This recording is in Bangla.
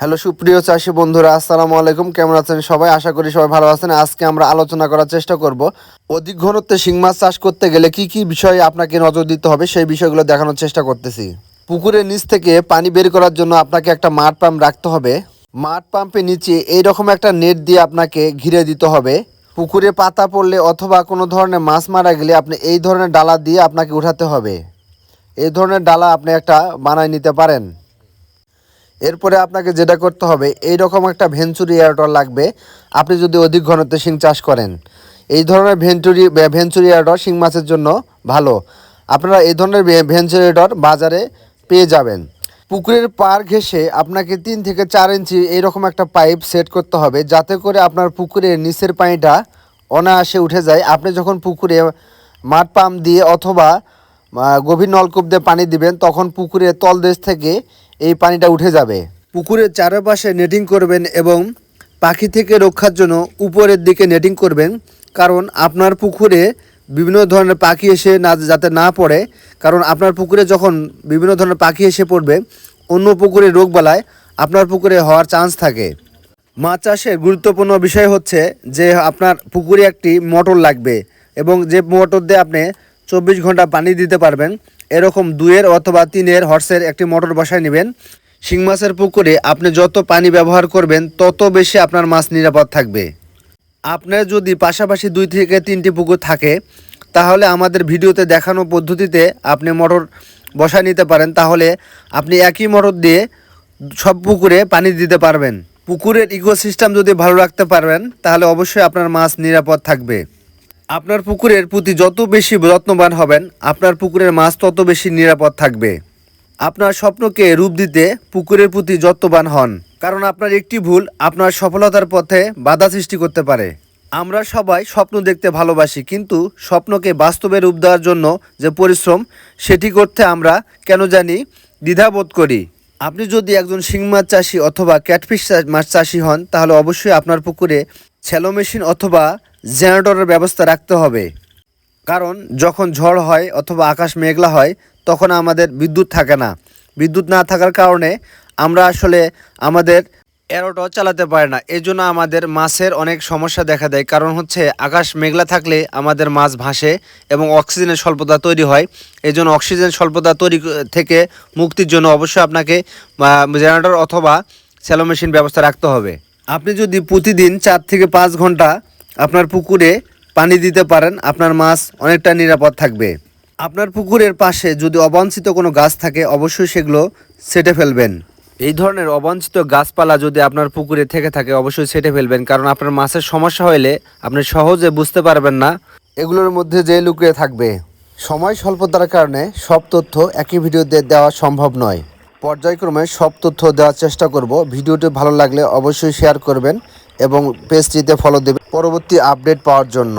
হ্যালো, সুপ্রিয় চাষি বন্ধুরা, আসসালামু আলাইকুম। কেমন আছেন সবাই? আশা করি সবাই ভালো আছেন। আজকে আমরা আলোচনা করার চেষ্টা করব। অধিক ঘনত্বে শিং মাছ চাষ করতে গেলে কি কি বিষয়ে আপনাকে নজর দিতে হবে সেই বিষয়গুলো দেখানোর চেষ্টা করতেছি। পুকুরের নিচ থেকে পানি বের করার জন্য আপনাকে একটা মাঠ পাম্প রাখতে হবে। মাঠ পাম্পের নিচে এই রকম একটা নেট দিয়ে আপনাকে ঘিরে দিতে হবে। পুকুরে পাতা পড়লে অথবা কোনো ধরনের মাছ মারা গেলে আপনি এই ধরনের ডালা দিয়ে আপনাকে উঠাতে হবে। এই ধরনের ডালা আপনি একটা বানায় নিতে পারেন। এরপরে আপনাকে যেটা করতে হবে এই রকম একটা ভেঞ্চুরি এয়ারটর লাগবে। আপনি যদি অধিক ঘনত্বে শিং চাষ করেন, এই ধরনের ভেঞ্চুরি ভেঞ্চুরি এয়ারটর শিং মাছের জন্য ভালো। আপনারা এই ধরনের ভে- ভেঞ্চুরি এয়ারটর বাজারে পেয়ে যাবেন। পুকুরের পার ঘেঁষে আপনাকে তিন থেকে চার ইঞ্চি এইরকম একটা পাইপ সেট করতে হবে, যাতে করে আপনার পুকুরের নিচের পানিটা অনায়াসে উঠে যায়। আপনি যখন পুকুরে মাঠ পাম্প দিয়ে অথবা গভীর নলকূপ দিয়ে পানি দিবেন, তখন পুকুরের তলদেশ থেকে এই পানিটা উঠে যাবে। পুকুরের চারপাশে নেটিং করবেন এবং পাখি থেকে রক্ষার জন্য উপরের দিকে নেটিং করবেন। কারণ আপনার পুকুরে বিভিন্ন ধরনের পাখি এসে না, যাতে না পড়ে। কারণ আপনার পুকুরে যখন বিভিন্ন ধরনের পাখি এসে পড়বে, অন্য পুকুরে রোগ বালায় আপনার পুকুরে হওয়ার চান্স থাকে। মাছ চাষের গুরুত্বপূর্ণ বিষয় হচ্ছে যে, আপনার পুকুরে একটি মোটর লাগবে এবং যে মোটর দিয়ে আপনি চব্বিশ ঘণ্টা পানি দিতে পারবেন এরকম দুয়ের অথবা তিনের হর্সের একটি মোটর বসায় নেবেন। শিং মাছের পুকুরে আপনি যত পানি ব্যবহার করবেন, তত বেশি আপনার মাছ নিরাপদ থাকবে। আপনার যদি পাশাপাশি দুই থেকে তিনটি পুকুর থাকে, তাহলে আমাদের ভিডিওতে দেখানো পদ্ধতিতে আপনি মোটর বসায় নিতে পারেন। তাহলে আপনি একই মোটর দিয়ে সব পুকুরে পানি দিতে পারবেন। পুকুরের ইকোসিস্টেম যদি ভালো রাখতে পারবেন, তাহলে অবশ্যই আপনার মাছ নিরাপদ থাকবে। আপনার পুকুরের প্রতি যত বেশি যত্নবান হবেন, আপনার পুকুরের মাছ তত বেশি নিরাপদ থাকবে। আপনার স্বপ্নকে রূপ দিতে পুকুরের প্রতি যত্নবান হন, কারণ আপনার একটি ভুল আপনার সফলতার পথে বাধা সৃষ্টি করতে পারে। আমরা সবাই স্বপ্ন দেখতে ভালোবাসি, কিন্তু স্বপ্নকে বাস্তবে রূপ দেওয়ার জন্য যে পরিশ্রম, সেটি করতে আমরা কেন জানি দ্বিধাবোধ করি। আপনি যদি একজন শিং মাছ চাষি অথবা ক্যাটফিশ মাছ চাষি হন, তাহলে অবশ্যই আপনার পুকুরে শ্যালো মেশিন অথবা জেনারেটরের ব্যবস্থা রাখতে হবে। কারণ যখন ঝড় হয় অথবা আকাশ মেঘলা হয়, তখন আমাদের বিদ্যুৎ থাকে না। বিদ্যুৎ না থাকার কারণে আমরা আসলে আমাদের এরোটাও চালাতে পারি না। এই জন্য আমাদের মাছের অনেক সমস্যা দেখা দেয়। কারণ হচ্ছে আকাশ মেঘলা থাকলে আমাদের মাছ ভাসে এবং অক্সিজেনের স্বল্পতা তৈরি হয়। এই জন্য অক্সিজেন স্বল্পতা তৈরি থেকে মুক্তির জন্য অবশ্যই আপনাকে জেনারেটর অথবা স্যালো মেশিন ব্যবস্থা রাখতে হবে। আপনি যদি প্রতিদিন চার থেকে পাঁচ ঘণ্টা আপনার পুকুরে পানি দিতে পারেন, আপনার মাছ অনেকটা নিরাপদ থাকবে। আপনার পুকুরের পাশে যদি অবাঞ্ছিত কোনো গাছ থাকে, অবশ্যই সেগুলো সেটে ফেলবেন। এই ধরনের অবাঞ্ছিত গাছপালা যদি আপনার পুকুরে থেকে থাকে, অবশ্যই সেটে ফেলবেন, কারণ আপনার মাছের সমস্যা হলে আপনি সহজে বুঝতে পারবেন না। এগুলোর মধ্যে যে লুকিয়ে থাকবে। সময় স্বল্পতার কারণে সব তথ্য একই ভিডিওতে দেওয়া সম্ভব নয়। পর্যায়ক্রমে সব তথ্য দেওয়ার চেষ্টা করব। ভিডিওটি ভালো লাগলে অবশ্যই শেয়ার করবেন এবং পেজটিতে ফলো দেবেন। পরবর্তী আপডেট পাওয়ার জন্য।